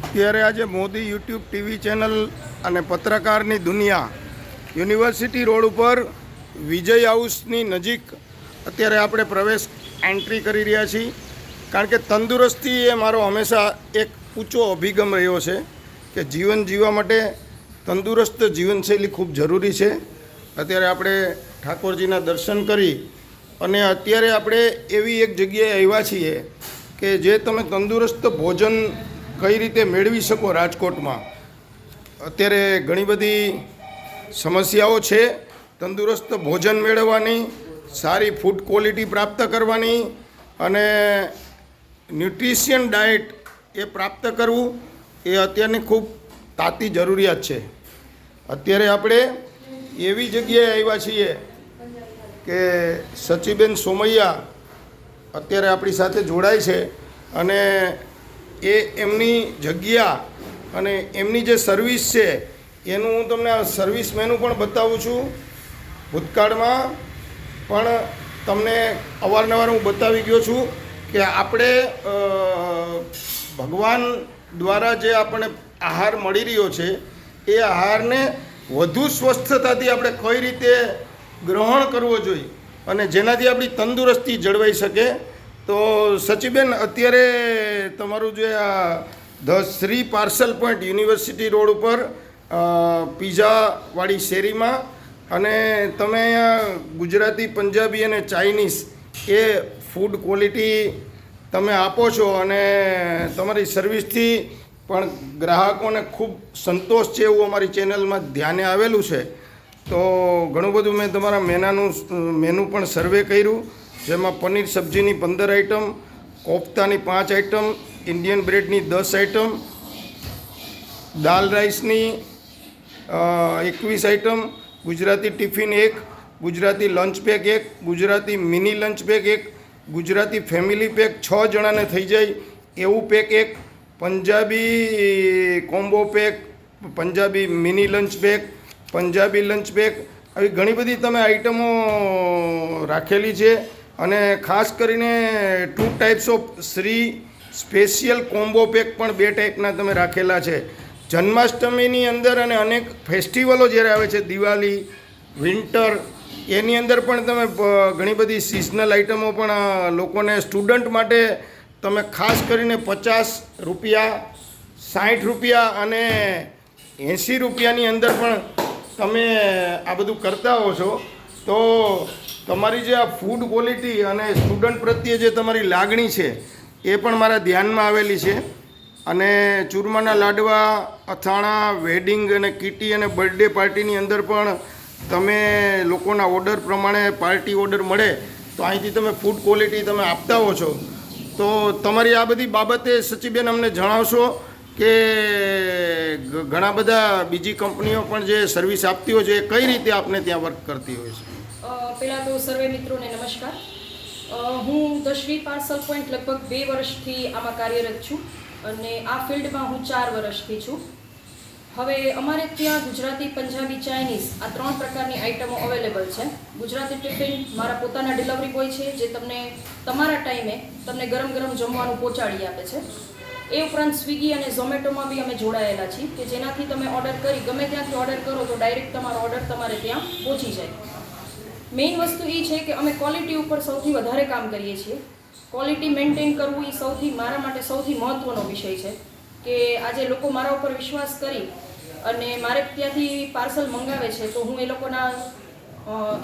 અત્યારે આજે Modi YouTube TV channel અને પત્રકારની દુનિયા યુનિવર્સિટી રોડ ઉપર વિજય હાઉસની નજીક અત્યારે આપણે પ્રવેશ એન્ટ્રી કરી રહ્યા છીએ. કારણ કે તંદુરસ્તી એ મારો હંમેશા એક ઊંચો અભિગમ રહ્યો છે કે જીવન જીવવા માટે તંદુરસ્ત જીવનશૈલી ખૂબ જરૂરી છે. અત્યારે આપણે ઠાકોરજીના દર્શન કરી અને અત્યારે આપણે એવી એક જગ્યાએ આવ્યા છીએ કે જે તમે તંદુરસ્ત ભોજન કઈ રીતે મેળવી શકો રાજકોટમાં? અત્યારે ઘણી બધી સમસ્યાઓ છે. તંદુરસ્ત ભોજન મેળવવાની, સારી ફૂડ ક્વોલિટી પ્રાપ્ત કરવાની અને ન્યુટ્રિશિયન ડાયટ એ પ્રાપ્ત કરવું એ અત્યારની ખૂબ તાતી જરૂરિયાત છે. અત્યારે આપણે એવી જગ્યાએ આવ્યા છીએ કે સચીબેન સોમૈયા અત્યારે આપણી સાથે જોડાય છે અને એ એમની જગ્યા અને એમની જે સર્વિસ છે, એનું હું તમને આ સર્વિસ મેનુ પણ બતાવું છું. ભૂતકાળમાં પણ તમને અવારનવાર હું બતાવી ગયો છું કે આપણે ભગવાન દ્વારા જે આપણને આહાર મળી રહ્યો છે, એ આહારને વધુ સ્વસ્થતાથી આપણે કઈ રીતે ગ્રહણ કરવો જોઈએ અને જેનાથી આપણી તંદુરસ્તી જળવાઈ શકે તો સચીબેન, અત્યારે તમારું જે આ the Shri parcel point university road ઉપર પીઝાવાળી શેરીમાં અને તમે અહીંયા ગુજરાતી, પંજાબી અને ચાઇનીઝ એ ફૂડ ક્વોલિટી તમે આપો છો અને તમારી સર્વિસથી પણ ગ્રાહકોને ખૂબ સંતોષ છે એવું અમારી ચેનલમાં ધ્યાને આવેલું છે. તો ઘણું બધું મેં તમારા મેનાનું, મેનુ પણ સર્વે કર્યું. જેમાં પનીર સબ્જીની પંદર આઇટમ કોફતાની પાંચ આઇટમ ઇન્ડિયન બ્રેડની દસ આઇટમ દાલ રાઈસની એકવીસ આઇટમ ગુજરાતી ટિફિન એક, ગુજરાતી લંચ પેક એક, ગુજરાતી મિની લંચ પેક એક, ગુજરાતી ફેમિલી પેક છ જણાને થઈ જાય, એવું પેક એક, Punjabi combo pack Punjabi mini lunch pack Punjabi lunch pack આવી ઘણી બધી તમે આઈટમો રાખેલી છે. અને ખાસ કરીને two types of Shri special combo pack પણ બે ટાઈપના તમે રાખેલા છે. જન્માષ્ટમીની અંદર અને અનેક ફેસ્ટિવલો જ્યારે આવે છે, દિવાળી વિન્ટર એની અંદર પણ તમે ઘણી બધી સિઝનલ આઇટમો પણ લોકોને સ્ટુડન્ટ માટે તમે ખાસ કરીને પચાસ રૂપિયા સાઠ રૂપિયા અને એંસી રૂપિયાની અંદર પણ તમે આ બધું કરતા હો છો. તો તમારી જે આ ફૂડ ક્વોલિટી અને સ્ટુડન્ટ પ્રત્યે જે તમારી લાગણી છે, એ પણ મારા ધ્યાનમાં આવેલી છે. અને ચૂરમાના લાડવા, અથાણા વેડિંગ અને કીટી અને બર્થડે પાર્ટીની અંદર પણ તમે લોકોના ઓર્ડર પ્રમાણે પાર્ટી ઓર્ડર મળે, તો અહીંથી તમે ફૂડ ક્વોલિટી તમે આપતા હો છો. તો તમારી આ બધી બાબતે સચિબેન અમને જણાવશો કે ઘણા બધા બીજી કંપનીઓ પણ જે સર્વિસ આપતી હોય છે, એ કઈ રીતે આપને ત્યાં વર્ક કરતી હોય છે? પહેલા તો સર્વે મિત્રોને નમસ્કાર. હું દશવી પાર્સલ પોઈન્ટ લગભગ બે વર્ષથી આમાં કાર્યરત છું અને આ ફિલ્ડમાં હું ચાર વર્ષથી છું. હવે અમારે ત્યાં ગુજરાતી, પંજાબી, ચાઇનીઝ આ ત્રણ પ્રકારની આઇટમો અવેલેબલ છે. ગુજરાતી ટિફિન મારા પોતાના ડિલિવરી બોય છે, જે તમને તમારા ટાઈમે તમને ગરમ ગરમ જમવાનું પહોંચાડી આપે છે. એ ઉપરાંત સ્વિગી અને ઝોમેટોમાં બી અમે જોડાયેલા છીએ કે જેનાથી તમે ઓર્ડર કરી, ગમે ત્યાંથી ઓર્ડર કરો તો ડાયરેક્ટ તમારો ઓર્ડર તમારે ત્યાં પહોંચી જાય. મેઇન વસ્તુ એ છે કે અમે ક્વોલિટી ઉપર સૌથી વધારે કામ કરીએ છીએ. ક્વોલિટી મેન્ટેન કરવું એ સૌથી, મારા માટે સૌથી મહત્ત્વનો વિષય છે કે આજે લોકો મારા ઉપર વિશ્વાસ કરી અને મારે ત્યાંથી પાર્સલ મંગાવે છે તો હું એ લોકોના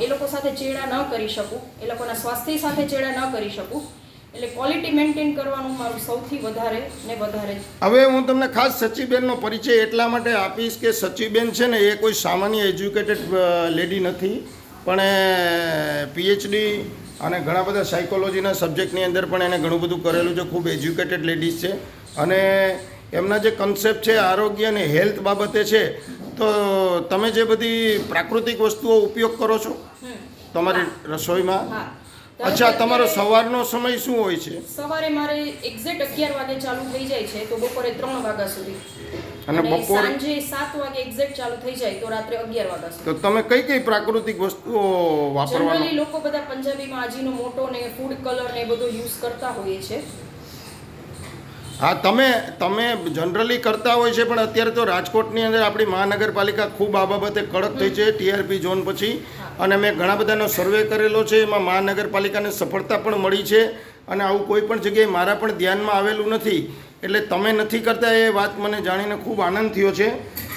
એ લોકો સાથે ચેડા ન કરી શકું, એ લોકોના સ્વાસ્થ્ય સાથે ચેડા ન કરી શકું. એટલે ક્વોલિટી મેન્ટેન કરવાનું મારું સૌથી વધારે ને વધારે હવે હું તમને ખાસ સચિબેનનો પરિચય એટલા માટે આપીશ કે સચિબેન છે ને એ કોઈ સામાન્ય એજ્યુકેટેડ લેડી નથી. પણ પીએચડી અને ઘણા બધા સાયકોલોજીના સબ્જેક્ટની અંદર પણ એને ઘણું બધું કરેલું છે. ખૂબ એજ્યુકેટેડ લેડીઝ છે. અને એમના જે કન્સેપ્ટ છે આરોગ્ય અને હેલ્થ બાબતે છે તો તમે જે બધી પ્રાકૃતિક વસ્તુઓ ઉપયોગ કરો છો? તમારી રસોઈમાં? અચ્છા તમારો સવારનો સમય શું હોય છે? સવારે મારે એક્ઝેક્ટ અગિયાર વાગે ચાલુ થઈ જાય છે તો બપોરે ત્રણ વાગ્યા સુધી. અને બપોરે સાંજે સાત વાગે એક્ઝેક્ટ ચાલુ થઈ જાય તો રાત્રે અગિયાર વાગ્યા સુધી. તો તમે કઈ કઈ પ્રાકૃતિક વસ્તુઓ વાપરવાનો? લોકો બધા પંજાબીમાં આજીનો મોટો ને ફૂડ કલર ને બધો યુઝ કરતા હોઈએ છે. હા, તમે તમે જનરલી કરતા હોય છે, પણ અત્યારે તો રાજકોટની અંદર આપણી મહાનગરપાલિકા ખૂબ આ બાબતે કડક થઈ છે ટીઆરપી ઝોન પછી. અને મેં ઘણા બધાનો સર્વે કરેલો છે, એમાં મહાનગરપાલિકાને સફળતા પણ મળી છે. અને આવું કોઈ પણ જગ્યાએ મારા પણ ધ્યાનમાં આવેલું નથી. એટલે તમે નથી કરતા એ વાત, મને જાણીને ખૂબ આનંદ થયો છે.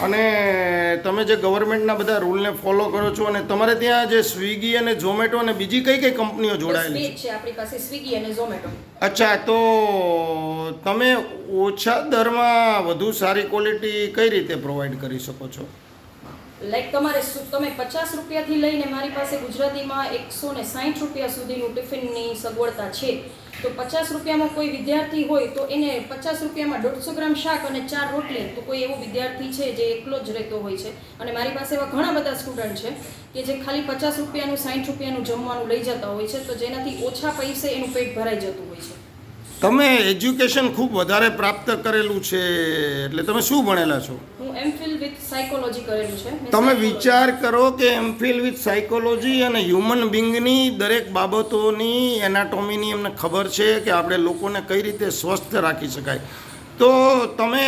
અને તમે જે ગવર્મેન્ટના બધા રૂલને ફોલો કરો છો અને તમારે ત્યાં જે સ્વિગી અને ઝોમેટો અને બીજી કઈ કઈ કંપનીઓ જોડાયેલી છે આપણી પાસે સ્વિગી અને ઝોમેટો. અચ્છા તો તમે ઓછા દરમાં વધુ સારી ક્વોલિટી કઈ રીતે પ્રોવાઈડ કરી શકો છો? લાઈક તમારે તમે પચાસ રૂપિયાથી લઈને મારી પાસે ગુજરાતીમાં એકસો ને સાઠ રૂપિયા સુધીનું ટિફિનની સગવડતા છે. તો પચાસ રૂપિયામાં કોઈ વિદ્યાર્થી હોય તો એને પચાસ રૂપિયામાં દોઢસો ગ્રામ શાક અને ચાર રોટલી તો કોઈ એવો વિદ્યાર્થી છે જે એકલો જ રહેતો હોય છે. અને મારી પાસે એવા ઘણા બધા સ્ટુડન્ટ છે કે જે ખાલી પચાસ રૂપિયાનું સાઠ રૂપિયાનું જમવાનું લઈ જતા હોય છે તો જેનાથી ઓછા પૈસે એનું પેટ ભરાઈ જતું હોય છે. તમે એજ્યુકેશન ખૂબ વધારે પ્રાપ્ત કરેલું છે એટલે તમે શું ભણેલા છો? હું એમ સાયકોલોજી કરેલું છે. તમે વિચાર કરો કે એમફિલ વિથ સાયકોલોજી અને હ્યુમન બિંગની દરેક બાબતોની એનાટોમીની એમને ખબર છે કે આપણે લોકોને કઈ રીતે સ્વસ્થ રાખી શકાય. તો તમે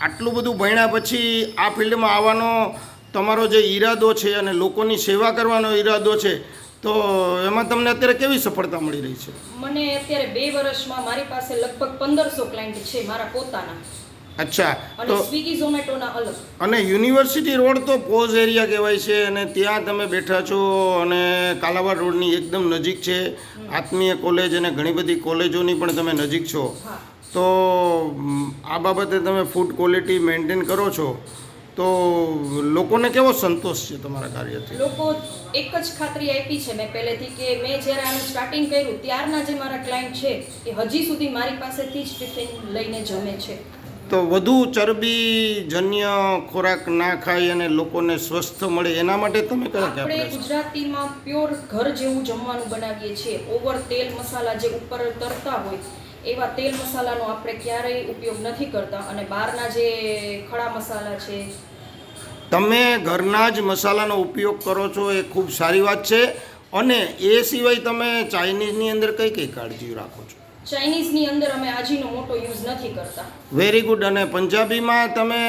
આટલું બધું ભણ્યા પછી આ ફિલ્ડમાં આવવાનો તમારો જે ઈરાદો છે અને લોકોની સેવા કરવાનો ઈરાદો છે તો એમાં તમને અત્યારે કેવી સફળતા મળી રહી છે? મને અત્યારે બે વર્ષમાં મારી પાસે લગભગ પંદરસો ક્લાયન્ટ છે મારા પોતાના. અચ્છા તો સ્વિગી ઝોમેટોના અલગ. અને યુનિવર્સિટી રોડ તો પોઝ એરિયા કહેવાય છે અને ત્યાં તમે બેઠા છો અને કાલાવાડ રોડની એકદમ નજીક છે. આત્મીય કોલેજ અને ઘણી બધી કોલેજોની પણ તમે નજીક છો. તો આ બાબતે તમે ફૂડ ક્વોલિટી મેન્ટેન કરો છો. તો લોકોને કેવો સંતોષ છે તમારા કાર્યથી? લોકો એક જ ખાતરી આપી છે મેં પહેલેથી કે મેં જ્યારે આનું સ્ટાર્ટિંગ કર્યું ત્યારના જે મારા ક્લાયન્ટ છે એ હજી સુધી મારી પાસેથી જ ટિફિન લઈને જમે છે. તો વધુ ચરબી જન્ય ખોરાક ના ખાય અને લોકોને સ્વસ્થ મળે એના માટે તમે કયા કયા આપણે ગુજરાતીમાં પ્યોર ઘર જેવું જમવાનું બનાવીએ છીએ. ઓવર તેલ મસાલા જે ઉપર તરતા હોય એવા તેલ મસાલાનો આપણે ક્યારેય ઉપયોગ નથી કરતા. અને બહારના જે ખડા મસાલા છે તમે ઘરના જ મસાલાનો ઉપયોગ કરો છો એ ખૂબ સારી વાત છે. અને એ સિવાય તમે ચાઇનીઝની અંદર કઈ કઈ કાળજી રાખો છો? ચાઇનીઝની અંદર અમે આજીનો મોટો યુઝ નથી કરતા. વેરી ગુડ અને પંજાબીમાં તમે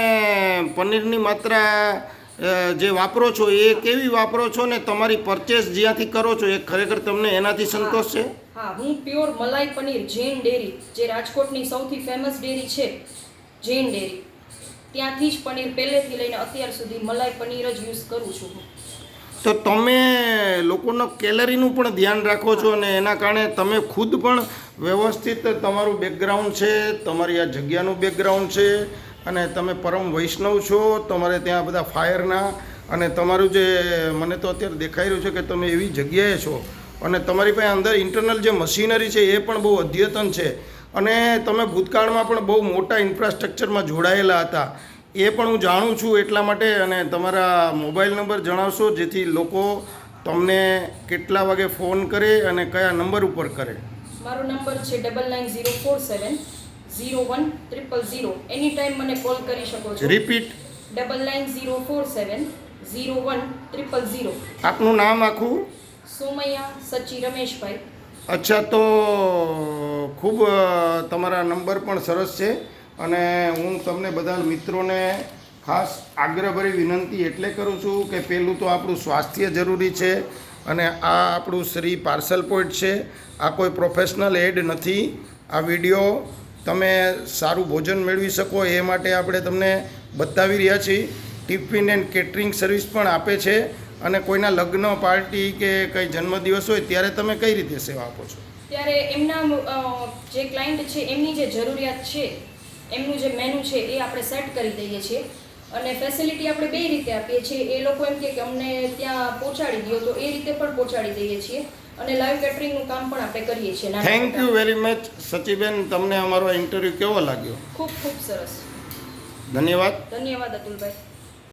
પનીરની માત્રા જે વાપરો છો એ કેવી વાપરો છો ને તમારી પરચેસ જ્યાંથી કરો છો એ ખરેખર તમને એનાથી સંતોષ છે? હા હું પ્યોર મલાઈ પનીર જૈન ડેરી જે રાજકોટની સૌથી ફેમસ ડેરી છે જૈન ડેરી. ત્યાંથી જ પનીર પહેલેથી લઈને અત્યાર સુધી મલાઈ પનીર જ યુઝ કરું છું હું. તો તમે લોકોનો કેલરીનું પણ ધ્યાન રાખો છો અને એના કારણે તમે ખુદ પણ વ્યવસ્થિત તમારું બેકગ્રાઉન્ડ છે, તમારી આ જગ્યાનું બેકગ્રાઉન્ડ છે અને તમે પરમ વૈષ્ણવ છો, તમારે ત્યાં બધા ફાયરના અને તમારું જે મને તો અત્યારે દેખાઈ રહ્યું છે કે તમે એવી જગ્યાએ છો અને તમારી પાસે અંદર ઇન્ટરનલ જે મશીનરી છે એ પણ બહુ અદ્યતન છે અને તમે ભૂતકાળમાં પણ બહુ મોટા ઇન્ફ્રાસ્ટ્રક્ચરમાં જોડાયેલા હતા. એ પણ હું જાણું છું એટલા માટે અને તમારા મોબાઈલ નંબર જણાવશો જેથી લોકો તમને કેટલા વાગે ફોન કરે અને કયા નંબર ઉપર કરે. મારો નંબર છે double nine zero four seven zero one triple zero. Any time મને કોલ કરી શકો છો. Repeat double nine zero four seven zero one triple zero. આપનું નામ આખું? સોમૈયા સચી રમેશભાઈ. અચ્છા તો ખૂબ તમારા નંબર પણ સરસ છે. અને હું તમને બધા મિત્રોને ખાસ આગ્રહભરી વિનંતી એટલે કરું છું કે પહેલું તો આપણું સ્વાસ્થ્ય જરૂરી છે અને આ આપણું શ્રી પાર્સલ પોઈન્ટ છે. આ કોઈ પ્રોફેશનલ એડ નથી. આ વીડિયો તમે સારું ભોજન મેળવી શકો એ માટે આપણે તમને બતાવી રહ્યા છીએ. ટિફિન એન્ડ કેટરિંગ સર્વિસ પણ આપે છે અને કોઈના લગ્ન, પાર્ટી કે કંઈ જન્મદિવસ હોય ત્યારે તમે કઈ રીતે સેવા આપો છો? ત્યારે એમના જે ક્લાયન્ટ છે એમની જે જરૂરિયાત છે એમનું જે મેનુ છે એ આપણે સેટ કરી દઈએ છીએ. અને ફેસિલિટી આપણે બે રીતે આપીએ છીએ. એ લોકો એમ કે અમને ત્યાં પહોંચાડી દો તો એ રીતે પણ પહોંચાડી દઈએ છીએ. અને લાઈવ કેટરિંગનું કામ પણ આપણે કરીએ છીએ. થેન્ક યુ વેરી મચ સચીબેન. તમને અમારો ઇન્ટરવ્યૂ કેવો લાગ્યો? ખૂબ ખૂબ સરસ. ધન્યવાદ. ધન્યવાદ અતુલભાઈ.